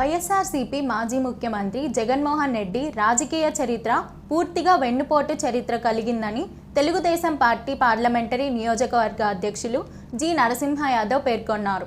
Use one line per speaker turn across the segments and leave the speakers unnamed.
వైఎస్ఆర్సీపీ మాజీ ముఖ్యమంత్రి జగన్మోహన్ రెడ్డి రాజకీయ చరిత్ర పూర్తిగా వెన్నుపోటు చరిత్ర కలిగిందని తెలుగుదేశం పార్టీ పార్లమెంటరీ నియోజకవర్గ అధ్యక్షులు జి నరసింహ యాదవ్ పేర్కొన్నారు.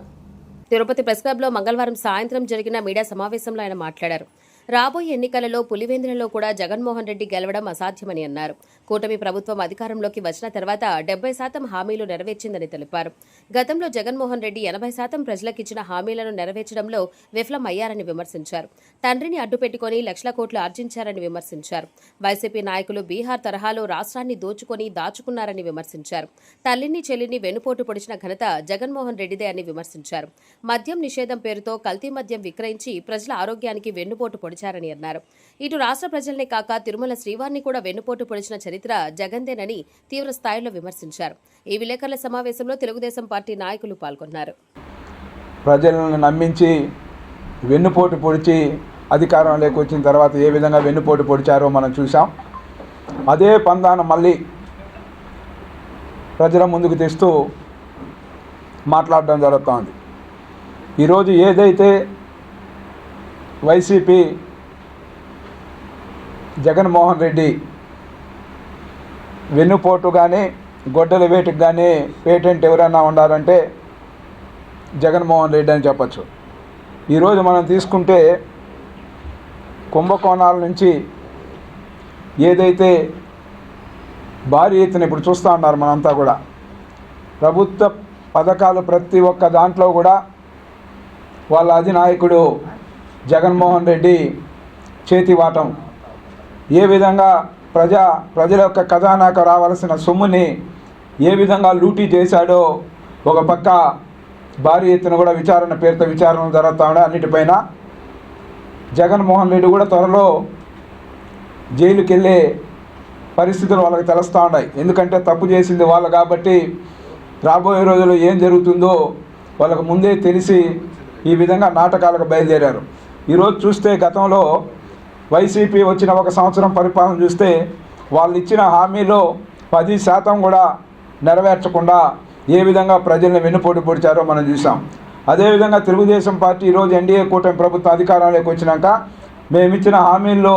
తిరుపతి ప్రెస్ క్లబ్లో మంగళవారం సాయంత్రం జరిగిన మీడియా సమావేశంలో ఆయన మాట్లాడారు. రాబోయే ఎన్నికలలో పులివెందులలో కూడా జగన్మోహన్ రెడ్డి గెలవడం అసాధ్యమని అన్నారు. కూటమి ప్రభుత్వం అధికారంలోకి వచ్చిన తర్వాత డెబ్బై శాతం హామీలు నెరవేర్చిందని తెలిపారు. గతంలో జగన్మోహన్ రెడ్డి ఎనభై శాతం ప్రజలకిచ్చిన హామీలను నెరవేర్చడంలో విఫలమయ్యారని విమర్శించారు. తండ్రిని అడ్డుపెట్టుకుని లక్షల కోట్లు ఆర్జించారని విమర్శించారు. వైసీపీ నాయకులు బీహార్ తరహాలో రాష్ట్రాన్ని దోచుకొని దాచుకున్నారని విమర్శించారు. తల్లిని చెల్లిని వెనుపోటు పొడిచిన ఘనత జగన్మోహన్ రెడ్డిదే అని విమర్శించారు. మద్యం నిషేధం పేరుతో కల్తీ మద్యం విక్రయించి ప్రజల ఆరోగ్యానికి వెన్నుపోటు పొడిచారని అన్నారు. ఇటు రాష్ట్ర ప్రజల్ని కాక తిరుమల శ్రీవారిని కూడా వెన్నుపోటు పొడిచిన చరిత్ర జగందేనని తీవ్ర స్థాయిలో విమర్శించారు. ఈ విలేకరుల సమావేశంలో తెలుగుదేశం పార్టీ నాయకులు పాల్గొన్నారు.
ప్రజలను నమ్మించి వెన్నుపోటు పొడిచి అధికారంలోకి వచ్చిన తర్వాత ఏ విధంగా వెన్నుపోటు పొడిచారో మనం చూసాం అదే పందాన మళ్ళీ ప్రజల ముందుకు తెస్తూ మాట్లాడడం జరుగుతోంది. ఈరోజు ఏదైతే వైసీపీ జగన్మోహన్ రెడ్డి వెన్నుపోటు కానీ గొడ్డల వేటుకు కానీ పేటెంట్ ఎవరైనా ఉండాలంటే జగన్మోహన్ రెడ్డి అని చెప్పచ్చు. ఈరోజు మనం తీసుకుంటే కుంభకోణాల నుంచి ఏదైతే భారీ ఎత్తున ఇప్పుడు చూస్తూ ఉన్నారు మనంతా కూడా ప్రభుత్వ పథకాలు ప్రతి ఒక్క దాంట్లో కూడా వాళ్ళ అధినాయకుడు జగన్మోహన్ రెడ్డి చేతివాటం ఏ విధంగా ప్రజా ప్రజల యొక్క ఖజానాకు రావాల్సిన సొమ్ముని ఏ విధంగా లూటీ చేశాడో ఒక పక్క భారీ ఎత్తున కూడా విచారణ పేరుతో విచారణ జరుగుతూ అన్నిటిపైన జగన్మోహన్ రెడ్డి కూడా త్వరలో జైలుకి వెళ్ళే పరిస్థితులు వాళ్ళకి తెలుస్తూ ఉన్నాయి. ఎందుకంటే తప్పు చేసింది వాళ్ళు కాబట్టి రాబోయే రోజుల్లో ఏం జరుగుతుందో వాళ్ళకు ముందే తెలిసి ఈ విధంగా నాటకాలకు బయలుదేరారు. ఈరోజు చూస్తే గతంలో వైసీపీ వచ్చిన ఒక సంవత్సరం పరిపాలన చూస్తే వాళ్ళు ఇచ్చిన హామీలో పది శాతం కూడా నెరవేర్చకుండా ఏ విధంగా ప్రజల్ని వెన్నుపోటు పొడిచారో మనం చూసాం. అదేవిధంగా తెలుగుదేశం పార్టీ ఈరోజు ఎన్డీఏ కూటమి ప్రభుత్వం అధికారంలోకి వచ్చినాక మేము ఇచ్చిన హామీల్లో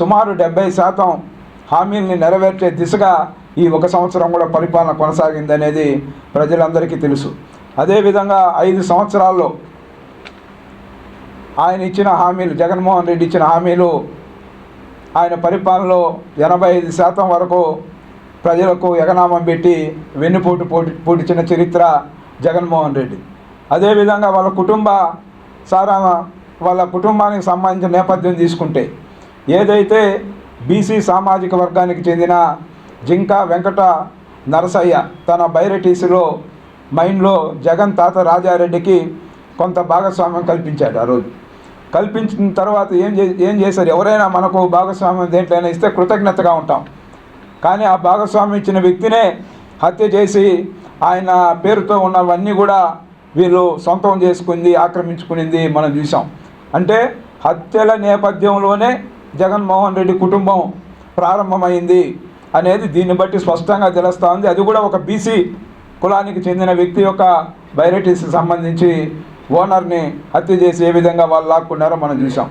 సుమారు డెబ్బై శాతం హామీల్ని నెరవేర్చే దిశగా ఈ ఒక సంవత్సరం కూడా పరిపాలన కొనసాగిందనేది ప్రజలందరికీ తెలుసు. అదేవిధంగా ఐదు సంవత్సరాల్లో ఆయన ఇచ్చిన హామీలు జగన్మోహన్ రెడ్డి ఇచ్చిన హామీలు ఆయన పరిపాలనలో ఎనభై ఐదు శాతం వరకు ప్రజలకు ఎగనామం పెట్టి వెన్నుపోటు పోటీ పొడిచిన చరిత్ర జగన్మోహన్ రెడ్డి. అదేవిధంగా వాళ్ళ కుటుంబ సారా వాళ్ళ కుటుంబానికి సంబంధించిన నేపథ్యం తీసుకుంటే ఏదైతే బీసీ సామాజిక వర్గానికి చెందిన జింక వెంకట నరసయ్య తన బైరటీసులో మైండ్లో జగన్ తాత రాజారెడ్డికి కొంత భాగస్వామ్యం కల్పించాడు ఆ రోజు. కల్పించిన తర్వాత ఏం చే ఏం చేశారు? ఎవరైనా మనకు భాగస్వామ్యం దేంట్లైనా ఇస్తే కృతజ్ఞతగా ఉంటాం. కానీ ఆ భాగస్వామ్యం ఇచ్చిన వ్యక్తినే హత్య చేసి ఆయన పేరుతో ఉన్నవన్నీ కూడా వీళ్ళు సొంతం చేసుకుంది ఆక్రమించుకునింది మనం చూసాం అంటే హత్యల నేపథ్యంలోనే జగన్మోహన్ రెడ్డి కుటుంబం ప్రారంభమైంది అనేది దీన్ని బట్టి స్పష్టంగా తెలుస్తూ ఉంది. అది కూడా ఒక బీసీ కులానికి చెందిన వ్యక్తి యొక్క బైరటీస్కి సంబంధించి ఓనర్ని హత్య చేసి ఏ విధంగా వాళ్ళు లాక్కున్నారో మనం చూసాం